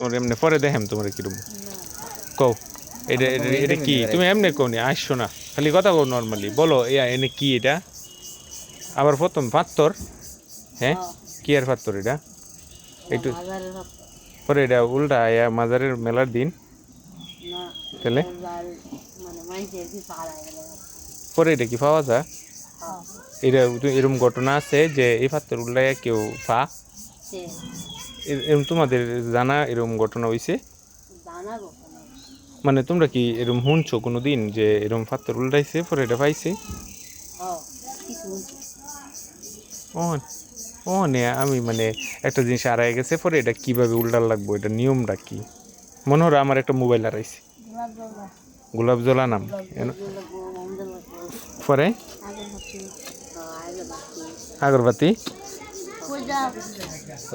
তোমার এমনি পরে দেখেন তোমার কিরম। কও এটা এটা কি? তুমি এমনি কও নি আসছো না। খালি কথা কও নর্মালি বলো ইয়া এনে কি এটা? আবার প্রথম পাত্তর। হ্যাঁ? কি আর পাত্তর এটা? একটু পরে এটা উল্টা ইয়া মাজারের মেলার দিন। তাহলে? মানে পরে এটা কি পাওয়া যায়? এটা এরকম ঘটনা আছে যে এই পাত্তর উল্টায় কেউ পা এরম তোমাদের জানা এরকম ঘটনা গোপনে মানে তোমরা কি এরম শুনছো কোনো দিন যে এরম পাত্তর উল্টাইছে পরে এটা পাইছে? ও ও নে আমি মানে একটা জিনিস হারাই গেছে পরে এটা কীভাবে উল্টার লাগবো এটা নিয়মটা কি? মনে হলো আমার একটা মোবাইল হারাইছে। গোলাপ জলা নাম। পরে? আগরবাতি?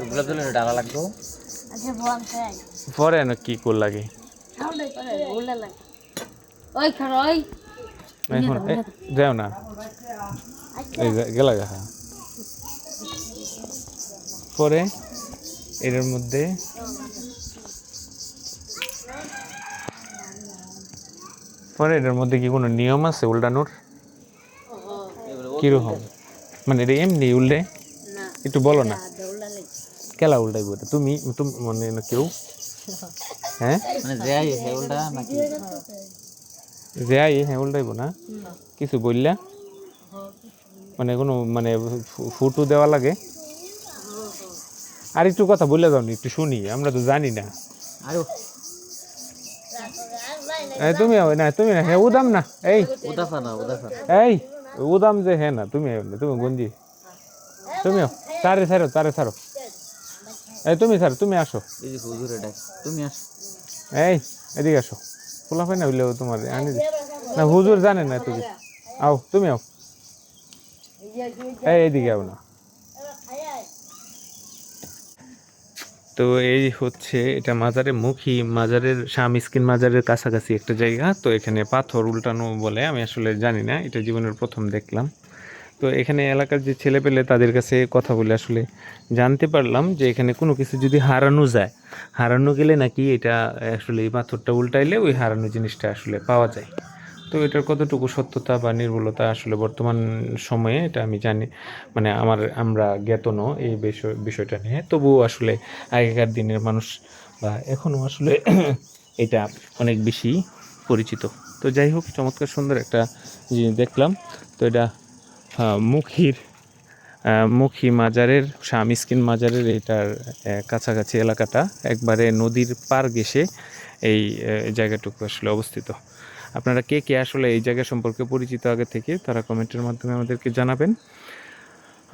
গোলাপ জলের ডালা লাগবো? আচ্ছা পরে না কি কর লাগে? এখন যাও না। এই গেলা গা। পরে এর মধ্যে পরে এটার মধ্যে কি কোনো নিয়ম আছে উল্টানোর? কীরকম? মানে এটা এমনি উল্টে? একটু বলো না। কেলা উল্টাইবো এটা তুমি তুমি মানে না কেউ? হ্যাঁ? মানে যাই সেগুলটা নাকি? যে আই হ্যাঁ উল্টাইবো না? কিছু বললা? মানে কোনো মানে ফুটু দেওয়া লাগে? আর একটু কথা বলে দাও একটু শুনি আমরা তো জানি না। তুমি না তুমি না হ্যাঁ উদাম না এই। না এই উদাম যে হ্যাঁ না তুমি তুমি গঞ্জি তুমি আও তারে ছাড়ো তারে ছাড়ো। এই তুমি স্যার তুমি আসো। এই যে হুজুরে ডাক তুমি আস। এই এদিকে আসো। খোলা হয় না হইলেও তোমার আনি না হুজুর জানে না তুমি। আও তুমি আও। এই এদিকে আও না। তো এই হচ্ছে এটা মাজারের মুখী মাজারের শাহ মিসকিন মাজারের কাছাকাছি একটা জায়গা। তো এখানে পাথর উল্টানো বলে আমি আসলে জানি না এটা জীবনের প্রথম দেখলাম। তো এখানে এলাকার যে ছেলে পেলে তাদের কাছে কথা বলে আসলে জানতে পারলাম যে এখানে কোনো কিছু যদি হারানো যায়, হারানো গেলে নাকি এটা আসলে এই পাথরটা উল্টাইলে ওই হারানো জিনিসটা আসলে পাওয়া যায়। তো এটার কতটুকু সত্যতা বা নির্ভুলতা আসলে বর্তমান সময়ে এটা আমি জানি মানে আমার, আমরা জ্ঞাত ন এই বিষয়, বিষয়টা নিয়ে। তবুও আসলে আগেকার দিনের মানুষ বা এখনও আসলে এটা অনেক বেশি পরিচিত। তো যাই হোক, চমৎকার সুন্দর একটা জিনিস দেখলাম। তো এটা মুখির মুখী মাজারের শাহ মিসকিন মাজারের এটার কাছাকাছি এলাকাটা একবারে নদীর পার ঘেসে এই জায়গাটুকু আসলে অবস্থিত। আপনারা কে কে আসলে এই জায়গা সম্পর্কে পরিচিত আগে থেকে, তারা কমেন্টের মাধ্যমে আমাদেরকে জানাবেন।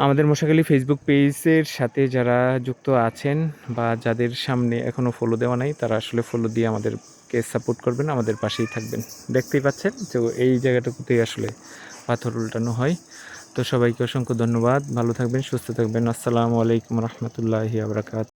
আমাদের মশাখালী ফেসবুক পেজের সাথে যারা যুক্ত আছেন বা যাদের সামনে এখনও ফলো দেওয়া নাই, তারা আসলে ফলো দিয়ে আমাদেরকে সাপোর্ট করবেন, আমাদের পাশেই থাকবেন। দেখতেই পাচ্ছেন যে এই জায়গাটুকুতেই আসলে পাথর উল্টানো হয়। তো সবাইকে অসংখ্য ধন্যবাদ। ভালো থাকবেন, সুস্থ থাকবেন। আসসালামু আলাইকুম রহমতুল্লাহি আবরাকাত।